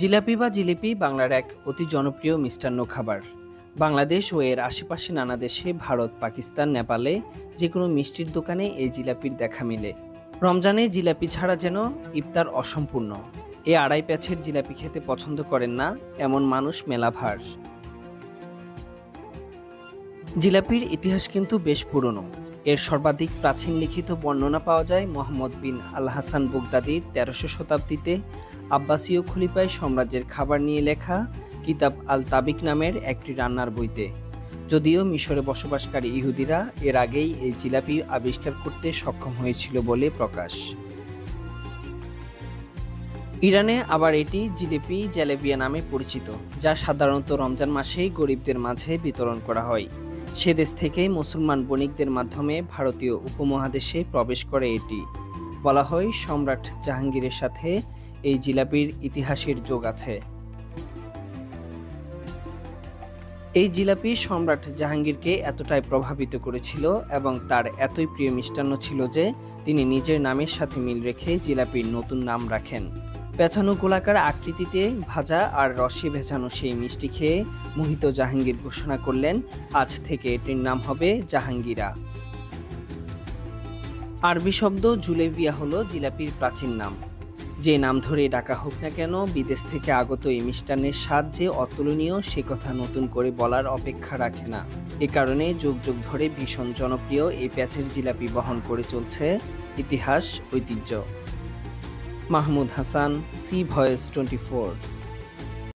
জিলাপি বা জিলিপি বাংলার এক অতি জনপ্রিয় মিষ্টান্ন খাবার। বাংলাদেশ ও এর আশেপাশে নানা দেশে ভারত, পাকিস্তান, নেপালে যে কোনো মিষ্টির দোকানে এই জিলাপির দেখা মেলে। রমজানে জিলাপি ছাড়া যেন ইফতার অসম্পূর্ণ। এ আড়াই প্যাছের জিলাপি খেতে পছন্দ করেন না এমন মানুষ মেলাভার। জিলাপির ইতিহাস কিন্তু বেশ পুরনো। এর সর্বাধিক প্রাচীন লিখিত বর্ণনা পাওয়া যায় মোহাম্মদ বিন আল হাসান বুগদাদির তেরোশো শতাব্দীতে আব্বাসীয় খলিফায় সাম্রাজ্যের খাবার নিয়ে লেখা কিতাব আল তাবিক নামের একটি রান্নার বইতে। যদিও মিশরে বসবাসকারী ইহুদিরা এর আগেই এই জিলাপি আবিষ্কার করতে সক্ষম হয়েছিল বলে প্রকাশ। ইরানে আবার এটি জিলিপি জ্যালেবিয়া নামে পরিচিত, যা সাধারণত রমজান মাসেই গরিবদের মাঝে বিতরণ করা হয়। সে দেশ থেকেই মুসলমান বণিকদের মাধ্যমে ভারতীয় উপমহাদেশে প্রবেশ করে এটি। বলা হয় সম্রাট জাহাঙ্গীরের সাথে এই জিলাপির ইতিহাসের যোগ আছে। এই জিলাপি সম্রাট জাহাঙ্গীরকে এতটাই প্রভাবিত করেছিল এবং তার এতই প্রিয় মিষ্টান্ন ছিল যে তিনি নিজের নামের সাথে মিল রেখে জিলাপির নতুন নাম রাখেন। পেছানো গোলাকার আকৃতিতে ভাজা আর রসে ভেজানো সেই মিষ্টি খেয়ে মোহিত জাহাঙ্গীর ঘোষণা করলেন, আজ থেকে এটির নাম হবে জাহাঙ্গীরা। আরবি শব্দ জুলেবিয়া হলো জিলাপির প্রাচীন নাম। যে নাম ধরে ডাকা হোক না কেন, বিদেশ থেকে আগত এই মিষ্টান্নের স্বাদ যে অতুলনীয়, সে কথা নতুন করে বলার অপেক্ষা রাখে না। এ কারণে যুগ যুগ ধরে ভীষণ জনপ্রিয় এই প্যাচের জিলাপি বহন করে চলছে ইতিহাস, ঐতিহ্য। Mahmud Hasan, C voice twenty four.